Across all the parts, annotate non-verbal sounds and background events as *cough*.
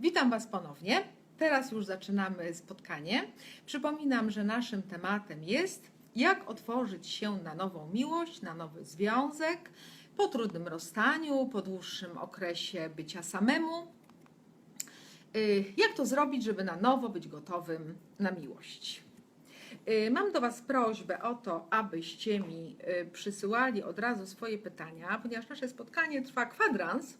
Witam Was ponownie. Teraz już zaczynamy spotkanie. Przypominam, że naszym tematem jest jak otworzyć się na nową miłość, na nowy związek po trudnym rozstaniu, po dłuższym okresie bycia samemu. Y, Jak to zrobić, żeby na nowo być gotowym na miłość? Y, Mam do Was prośbę o to, abyście mi y, przysyłali od razu swoje pytania, ponieważ nasze spotkanie trwa kwadrans.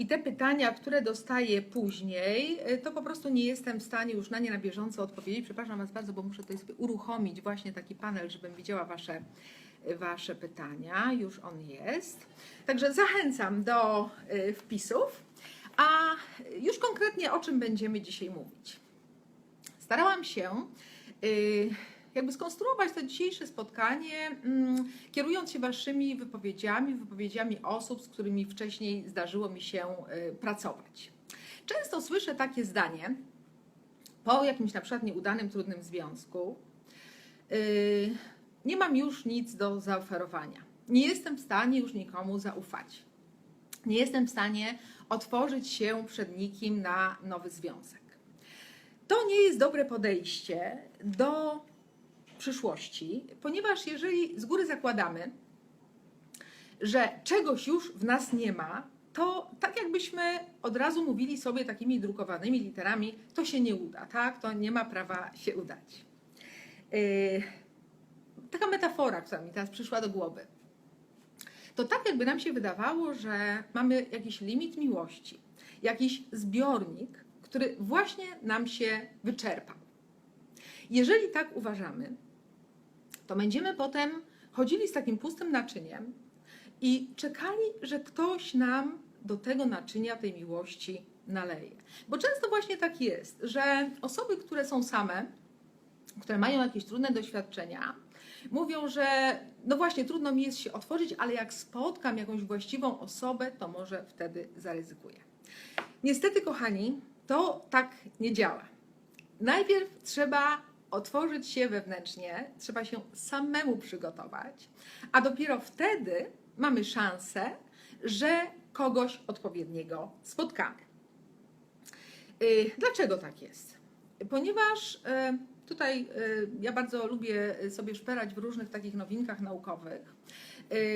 I te pytania, które dostaję później, y, to po prostu nie jestem w stanie już na nie na bieżąco odpowiedzieć. Przepraszam Was bardzo, bo muszę tutaj sobie uruchomić właśnie taki panel, żebym widziała Wasze, y, wasze pytania. Już on jest. Także zachęcam do y, wpisów. A już konkretnie o czym będziemy dzisiaj mówić. Starałam się y, jakby skonstruować to dzisiejsze spotkanie, mm, kierując się Waszymi wypowiedziami, wypowiedziami osób, z którymi wcześniej zdarzyło mi się y, pracować. Często słyszę takie zdanie po jakimś na przykład nieudanym, trudnym związku. y, Nie mam już nic do zaoferowania. Nie jestem w stanie już nikomu zaufać. Nie jestem w stanie otworzyć się przed nikim na nowy związek. To nie jest dobre podejście do przyszłości, ponieważ jeżeli z góry zakładamy, że czegoś już w nas nie ma, to tak jakbyśmy od razu mówili sobie takimi drukowanymi literami, to się nie uda, tak? To nie ma prawa się udać. Yy, taka metafora, która mi teraz przyszła do głowy. To tak jakby nam się wydawało, że mamy jakiś limit miłości, jakiś zbiornik, który właśnie nam się wyczerpał. Jeżeli tak uważamy, to będziemy potem chodzili z takim pustym naczyniem i czekali, że ktoś nam do tego naczynia tej miłości naleje. Bo często właśnie tak jest, że osoby, które są same, które mają jakieś trudne doświadczenia, mówią, że no właśnie trudno mi jest się otworzyć, ale jak spotkam jakąś właściwą osobę, to może wtedy zaryzykuję. Niestety, kochani, to tak nie działa. Najpierw trzeba otworzyć się wewnętrznie, trzeba się samemu przygotować, a dopiero wtedy mamy szansę, że kogoś odpowiedniego spotkamy. Y, Dlaczego tak jest? Ponieważ y, tutaj y, ja bardzo lubię sobie szperać w różnych takich nowinkach naukowych.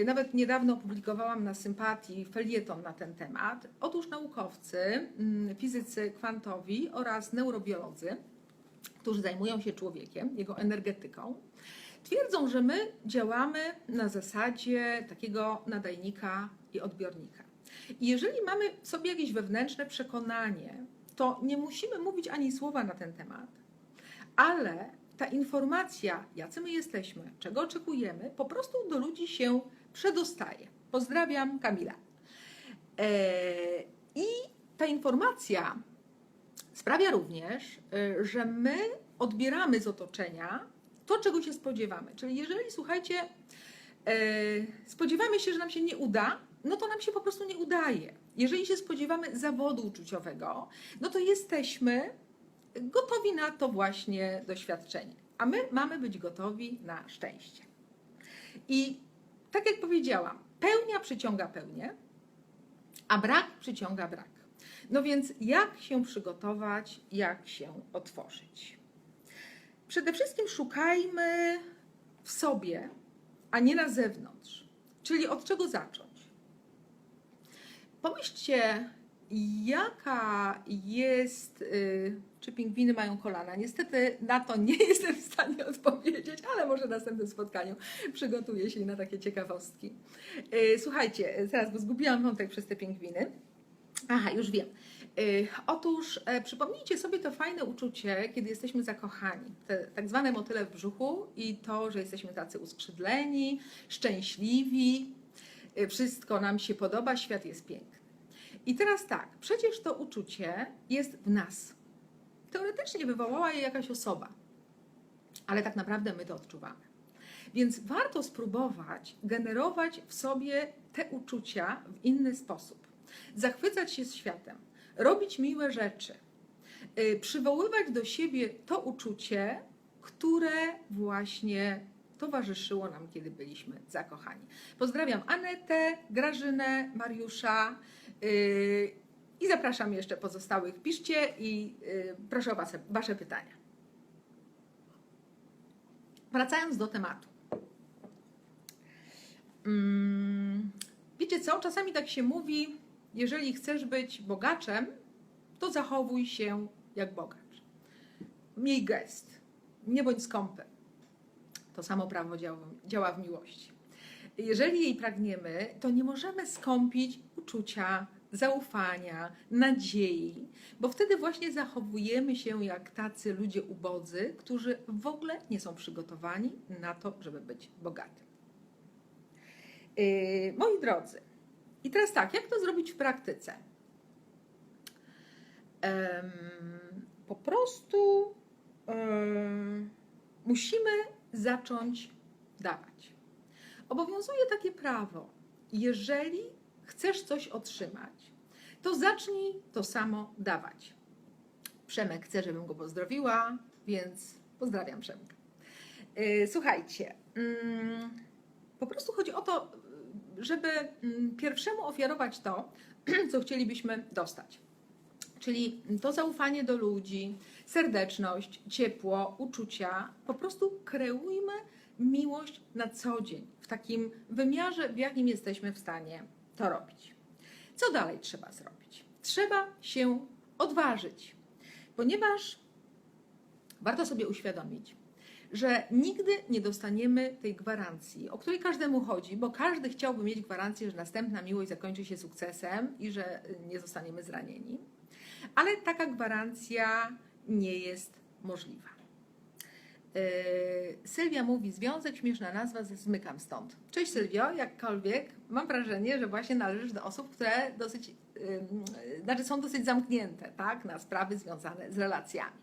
Nawet niedawno opublikowałam na Sympatii felieton na ten temat. Otóż naukowcy, mm, fizycy kwantowi oraz neurobiolodzy, którzy zajmują się człowiekiem, jego energetyką, twierdzą, że my działamy na zasadzie takiego nadajnika i odbiornika. I jeżeli mamy w sobie jakieś wewnętrzne przekonanie, to nie musimy mówić ani słowa na ten temat, ale ta informacja, jacy my jesteśmy, czego oczekujemy, po prostu do ludzi się przedostaje. Pozdrawiam, Kamila. Eee, I ta informacja sprawia również, y, że my odbieramy z otoczenia to, czego się spodziewamy. Czyli jeżeli, słuchajcie, e, spodziewamy się, że nam się nie uda, no to nam się po prostu nie udaje. Jeżeli się spodziewamy zawodu uczuciowego, no to jesteśmy gotowi na to właśnie doświadczenie. A my mamy być gotowi na szczęście. I tak jak powiedziałam, pełnia przyciąga pełnię, a brak przyciąga brak. No więc jak się przygotować, jak się otworzyć? Przede wszystkim szukajmy w sobie, a nie na zewnątrz. Czyli od czego zacząć? Pomyślcie, jaka jest. y, Czy pingwiny mają kolana? Niestety na to nie *laughs* jestem w stanie odpowiedzieć, ale może w następnym spotkaniu przygotuję się na takie ciekawostki. Y, Słuchajcie, zaraz, bo zgubiłam wątek przez te pingwiny. Aha, już wiem. Y, Otóż e, przypomnijcie sobie to fajne uczucie, kiedy jesteśmy zakochani. Te tak zwane motyle w brzuchu i to, że jesteśmy tacy uskrzydleni, szczęśliwi, y, wszystko nam się podoba, świat jest piękny. I teraz tak, przecież to uczucie jest w nas. Teoretycznie wywołała je jakaś osoba, ale tak naprawdę my to odczuwamy. Więc warto spróbować generować w sobie te uczucia w inny sposób. Zachwycać się światem, robić miłe rzeczy, y, przywoływać do siebie to uczucie, które właśnie towarzyszyło nam, kiedy byliśmy zakochani. Pozdrawiam Anetę, Grażynę, Mariusza yy, I zapraszam jeszcze pozostałych. Piszcie i y, proszę o wasze, wasze pytania. Wracając do tematu. Mm, wiecie co? Czasami tak się mówi, jeżeli chcesz być bogaczem, to zachowuj się jak bogacz. Miej gest. Nie bądź skąpy. To samo prawo działa, w miłości. Jeżeli jej pragniemy, to nie możemy skąpić uczucia, zaufania, nadziei, bo wtedy właśnie zachowujemy się jak tacy ludzie ubodzy, którzy w ogóle nie są przygotowani na to, żeby być bogatym. Yy, moi drodzy, i teraz tak, jak to zrobić w praktyce? Po prostu musimy zacząć dawać. Obowiązuje takie prawo. Jeżeli chcesz coś otrzymać, to zacznij to samo dawać. Przemek chce, żebym go pozdrowiła, więc pozdrawiam Przemka. Yy, Słuchajcie, mm, po prostu chodzi o to, żeby mm, pierwszemu ofiarować to, *clears throat* co chcielibyśmy dostać. Czyli to zaufanie do ludzi, serdeczność, ciepło, uczucia. Po prostu kreujmy miłość na co dzień, w takim wymiarze, w jakim jesteśmy w stanie to robić. Co dalej trzeba zrobić? Trzeba się odważyć, ponieważ warto sobie uświadomić, że nigdy nie dostaniemy tej gwarancji, o której każdemu chodzi, bo każdy chciałby mieć gwarancję, że następna miłość zakończy się sukcesem i że nie zostaniemy zranieni. Ale taka gwarancja nie jest możliwa. Yy, Sylwia mówi, związek, śmieszna nazwa, zmykam stąd. Cześć Sylwio, jakkolwiek mam wrażenie, że właśnie należysz do osób, które dosyć, yy, znaczy są dosyć zamknięte tak, na sprawy związane z relacjami.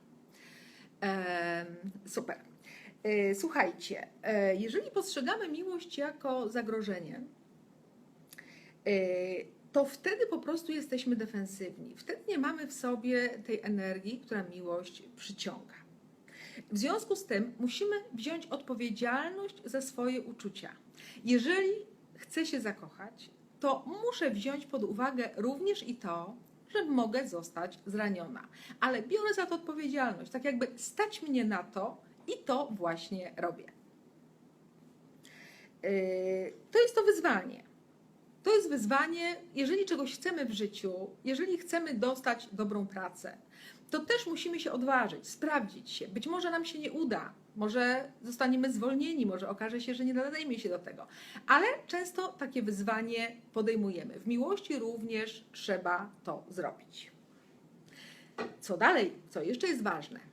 Yy, super. Yy, Słuchajcie, yy, jeżeli postrzegamy miłość jako zagrożenie, yy, to wtedy po prostu jesteśmy defensywni. Wtedy nie mamy w sobie tej energii, która miłość przyciąga. W związku z tym musimy wziąć odpowiedzialność za swoje uczucia. Jeżeli chcę się zakochać, to muszę wziąć pod uwagę również i to, że mogę zostać zraniona. Ale biorę za to odpowiedzialność, tak jakby stać mnie na to i to właśnie robię. Yy, To jest to wyzwanie. To jest wyzwanie, jeżeli czegoś chcemy w życiu, jeżeli chcemy dostać dobrą pracę, to też musimy się odważyć, sprawdzić się. Być może nam się nie uda, może zostaniemy zwolnieni, może okaże się, że nie nadajemy się do tego, ale często takie wyzwanie podejmujemy. W miłości również trzeba to zrobić. Co dalej, co jeszcze jest ważne?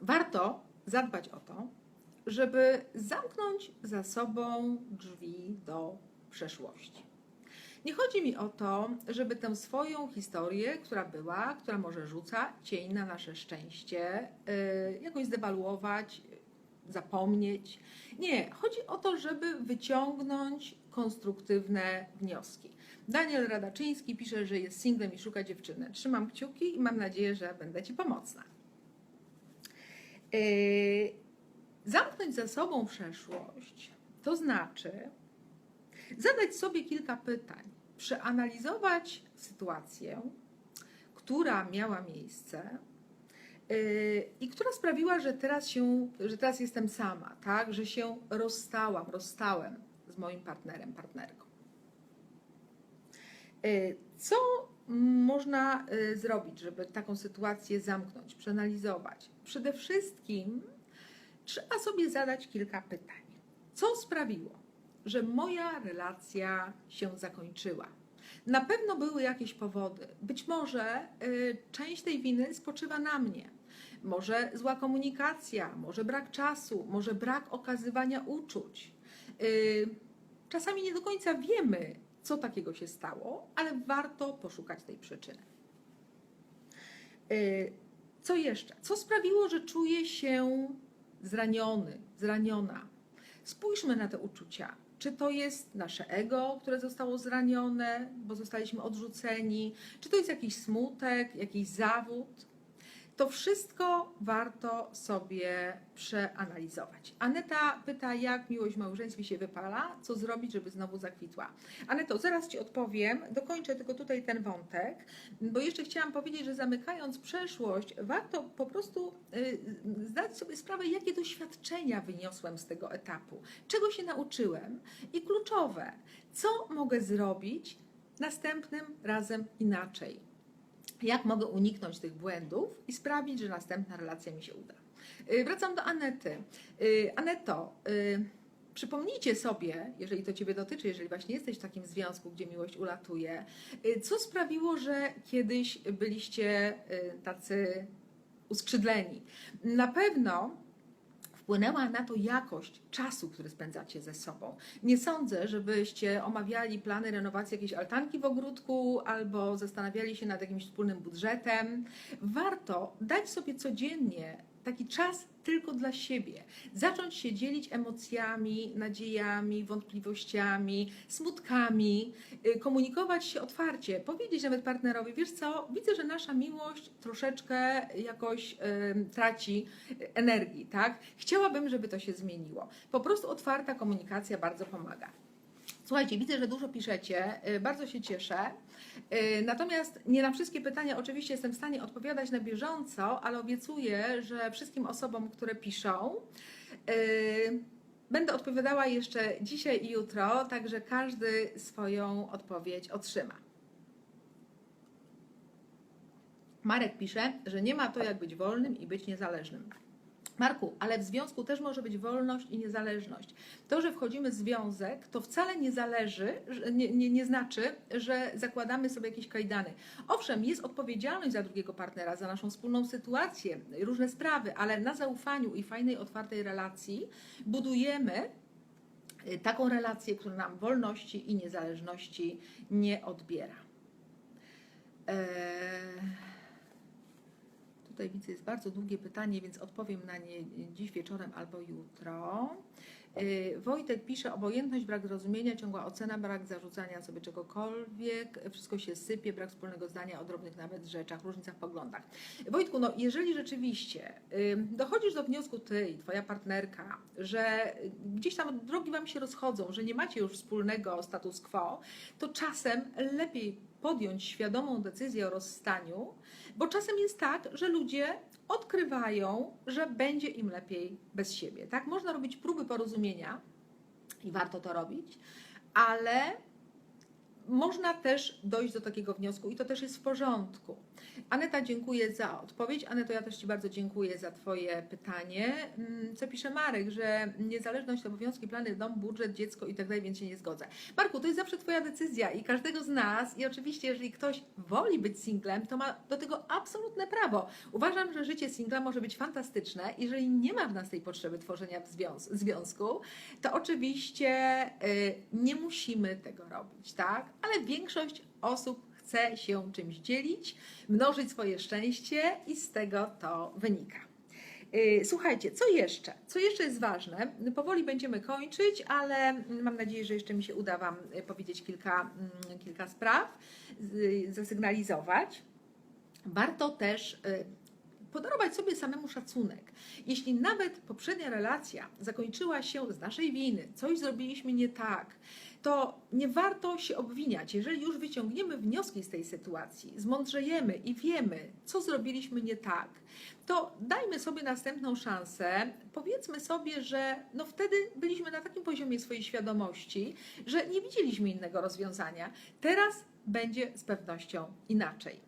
Warto zadbać o to, żeby zamknąć za sobą drzwi do przeszłości. Nie chodzi mi o to, żeby tę swoją historię, która była, która może rzuca cień na nasze szczęście, yy, jakoś zdewaluować, zapomnieć. Nie, chodzi o to, żeby wyciągnąć konstruktywne wnioski. Daniel Radaczyński pisze, że jest singlem i szuka dziewczyny. Trzymam kciuki i mam nadzieję, że będę Ci pomocna. Yy, zamknąć za sobą przeszłość to znaczy zadać sobie kilka pytań, przeanalizować sytuację, która miała miejsce yy, i która sprawiła, że teraz, się, że teraz jestem sama, tak? że się rozstałam, rozstałem z moim partnerem, partnerką. Yy, Co można yy, zrobić, żeby taką sytuację zamknąć, przeanalizować? Przede wszystkim trzeba sobie zadać kilka pytań. Co sprawiło, że moja relacja się zakończyła. Na pewno były jakieś powody. Być może y, część tej winy spoczywa na mnie. Może zła komunikacja, może brak czasu, może brak okazywania uczuć. Y, czasami nie do końca wiemy, co takiego się stało, ale warto poszukać tej przyczyny. Y, co jeszcze? Co sprawiło, że czuję się zraniony, zraniona? Spójrzmy na te uczucia. Czy to jest nasze ego, które zostało zranione, bo zostaliśmy odrzuceni? Czy to jest jakiś smutek, jakiś zawód? To wszystko warto sobie przeanalizować. Aneta pyta, jak miłość w małżeństwie się wypala, co zrobić, żeby znowu zakwitła. Aneto, zaraz Ci odpowiem, dokończę tylko tutaj ten wątek, bo jeszcze chciałam powiedzieć, że zamykając przeszłość, warto po prostu y, zdać sobie sprawę, jakie doświadczenia wyniosłem z tego etapu, czego się nauczyłem i kluczowe, co mogę zrobić następnym razem inaczej. Jak mogę uniknąć tych błędów i sprawić, że następna relacja mi się uda. Y, Wracam do Anety. Y, Aneto, y, przypomnijcie sobie, jeżeli to Ciebie dotyczy, jeżeli właśnie jesteś w takim związku, gdzie miłość ulatuje, co sprawiło, że kiedyś byliście tacy uskrzydleni. Na pewno wpłynęła na to jakość czasu, który spędzacie ze sobą. Nie sądzę, żebyście omawiali plany renowacji jakiejś altanki w ogródku albo zastanawiali się nad jakimś wspólnym budżetem. Warto dać sobie codziennie taki czas tylko dla siebie. Zacząć się dzielić emocjami, nadziejami, wątpliwościami, smutkami, y, komunikować się otwarcie, powiedzieć nawet partnerowi, wiesz co, widzę, że nasza miłość troszeczkę jakoś y, traci energii, tak? Chciałabym, żeby to się zmieniło. Po prostu otwarta komunikacja bardzo pomaga. Słuchajcie, widzę, że dużo piszecie, y, bardzo się cieszę. Y, Natomiast nie na wszystkie pytania oczywiście jestem w stanie odpowiadać na bieżąco, ale obiecuję, że wszystkim osobom, które piszą, y, będę odpowiadała jeszcze dzisiaj i jutro, także każdy swoją odpowiedź otrzyma. Marek pisze, że nie ma to jak być wolnym i być niezależnym. Marku, ale w związku też może być wolność i niezależność. To, że wchodzimy w związek, to wcale nie zależy, nie, nie, nie znaczy, że zakładamy sobie jakieś kajdany. Owszem, jest odpowiedzialność za drugiego partnera, za naszą wspólną sytuację, różne sprawy, ale na zaufaniu i fajnej, otwartej relacji budujemy y, taką relację, która nam wolności i niezależności nie odbiera. Eee... Tutaj widzę, jest bardzo długie pytanie, więc odpowiem na nie dziś wieczorem albo jutro. Yy, Wojtek pisze, obojętność, brak zrozumienia, ciągła ocena, brak zarzucania sobie czegokolwiek, wszystko się sypie, brak wspólnego zdania o drobnych nawet rzeczach, różnicach w poglądach. Wojtku, no jeżeli rzeczywiście dochodzisz do wniosku ty i twoja partnerka, że gdzieś tam drogi wam się rozchodzą, że nie macie już wspólnego status quo, to czasem lepiej podjąć świadomą decyzję o rozstaniu, bo czasem jest tak, że ludzie odkrywają, że będzie im lepiej bez siebie. Tak? Można robić próby porozumienia i warto to robić, ale można też dojść do takiego wniosku i to też jest w porządku. Aneta, dziękuję za odpowiedź. Aneto, ja też Ci bardzo dziękuję za Twoje pytanie. Mm, Co pisze Marek, że niezależność, obowiązki, plany, dom, budżet, dziecko i tak dalej, więc się nie zgodzę. Marku, to jest zawsze Twoja decyzja i każdego z nas. I oczywiście, jeżeli ktoś woli być singlem, to ma do tego absolutne prawo. Uważam, że życie singla może być fantastyczne. Jeżeli nie ma w nas tej potrzeby tworzenia związ- związku, to oczywiście y, nie musimy tego robić, tak? Ale większość osób chce się czymś dzielić, mnożyć swoje szczęście i z tego to wynika. Y, Słuchajcie, co jeszcze? Co jeszcze jest ważne? Powoli będziemy kończyć, ale mam nadzieję, że jeszcze mi się uda Wam y, powiedzieć kilka, mm, kilka spraw, y, zasygnalizować. Warto też podarować sobie samemu szacunek. Jeśli nawet poprzednia relacja zakończyła się z naszej winy, coś zrobiliśmy nie tak, to nie warto się obwiniać. Jeżeli już wyciągniemy wnioski z tej sytuacji, zmądrzejemy i wiemy, co zrobiliśmy nie tak, to dajmy sobie następną szansę. Powiedzmy sobie, że no wtedy byliśmy na takim poziomie swojej świadomości, że nie widzieliśmy innego rozwiązania. Teraz będzie z pewnością inaczej.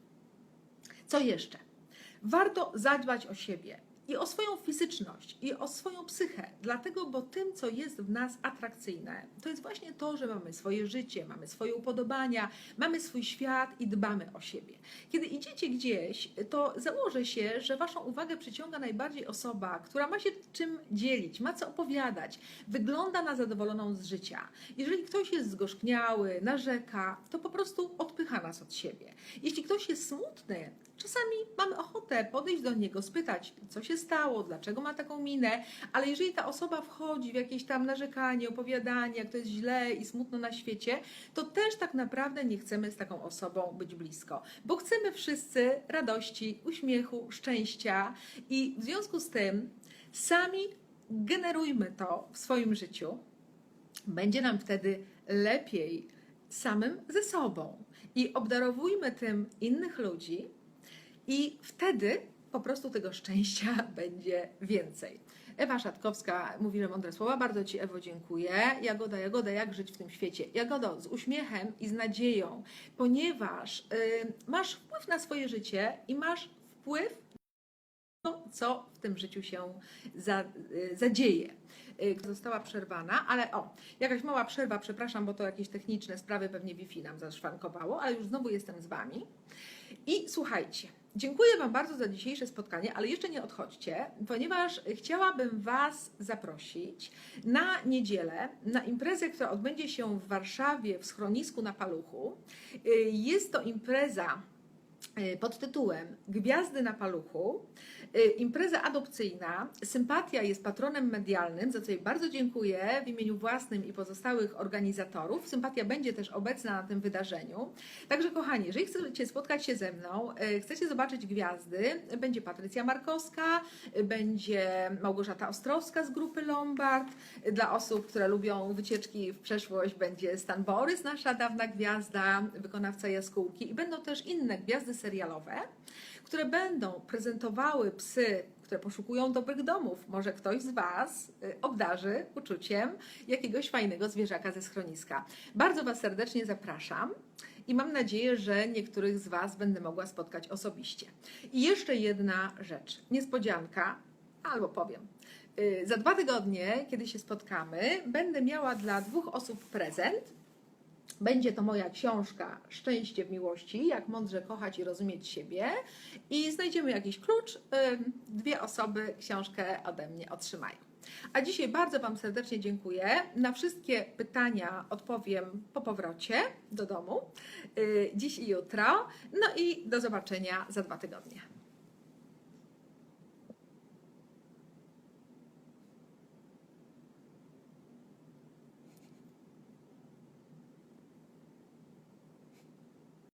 Co jeszcze? Warto zadbać o siebie i o swoją fizyczność, i o swoją psychę, dlatego, bo tym, co jest w nas atrakcyjne, to jest właśnie to, że mamy swoje życie, mamy swoje upodobania, mamy swój świat i dbamy o siebie. Kiedy idziecie gdzieś, to założę się, że Waszą uwagę przyciąga najbardziej osoba, która ma się czym dzielić, ma co opowiadać, wygląda na zadowoloną z życia. Jeżeli ktoś jest zgorzkniały, narzeka, to po prostu odpycha nas od siebie. Jeśli ktoś jest smutny, czasami mamy ochotę podejść do niego, spytać, co się stało, dlaczego ma taką minę, ale jeżeli ta osoba wchodzi w jakieś tam narzekanie, opowiadanie, jak to jest źle i smutno na świecie, to też tak naprawdę nie chcemy z taką osobą być blisko, bo chcemy wszyscy radości, uśmiechu, szczęścia i w związku z tym sami generujmy to w swoim życiu. Będzie nam wtedy lepiej samym ze sobą i obdarowujmy tym innych ludzi, i wtedy po prostu tego szczęścia *laughs* będzie więcej. Ewa Szatkowska mówi, że mądre słowa. Bardzo Ci, Ewo, dziękuję. Jagoda, Jagoda, jak żyć w tym świecie? Jagodo, z uśmiechem i z nadzieją, ponieważ y, masz wpływ na swoje życie i masz wpływ to, co w tym życiu się za, y, zadzieje. Y, Została przerwana, ale o, jakaś mała przerwa, przepraszam, bo to jakieś techniczne sprawy, pewnie Wi-Fi nam zaszwankowało, ale już znowu jestem z Wami. I słuchajcie, dziękuję Wam bardzo za dzisiejsze spotkanie, ale jeszcze nie odchodźcie, ponieważ chciałabym Was zaprosić na niedzielę na imprezę, która odbędzie się w Warszawie w schronisku na Paluchu. Y, Jest to impreza y, pod tytułem Gwiazdy na Paluchu. Y, Impreza adopcyjna. Sympatia jest patronem medialnym, za co jej bardzo dziękuję w imieniu własnym i pozostałych organizatorów. Sympatia będzie też obecna na tym wydarzeniu. Także kochani, jeżeli chcecie spotkać się ze mną, y, chcecie zobaczyć gwiazdy, będzie Patrycja Markowska, y, będzie Małgorzata Ostrowska z grupy Lombard. Dla osób, które lubią wycieczki w przeszłość, będzie Stan Borys, nasza dawna gwiazda, wykonawca jaskółki i będą też inne gwiazdy serialowe, które będą prezentowały psy, które poszukują dobrych domów. Może ktoś z Was y, obdarzy uczuciem jakiegoś fajnego zwierzaka ze schroniska. Bardzo Was serdecznie zapraszam i mam nadzieję, że niektórych z Was będę mogła spotkać osobiście. I jeszcze jedna rzecz, niespodzianka, albo powiem. Y, Za dwa tygodnie, kiedy się spotkamy, będę miała dla dwóch osób prezent. Będzie to moja książka Szczęście w miłości, jak mądrze kochać i rozumieć siebie. I znajdziemy jakiś klucz. Dwie osoby książkę ode mnie otrzymają. A dzisiaj bardzo Wam serdecznie dziękuję. Na wszystkie pytania odpowiem po powrocie do domu, y, dziś i jutro. No i do zobaczenia za dwa tygodnie.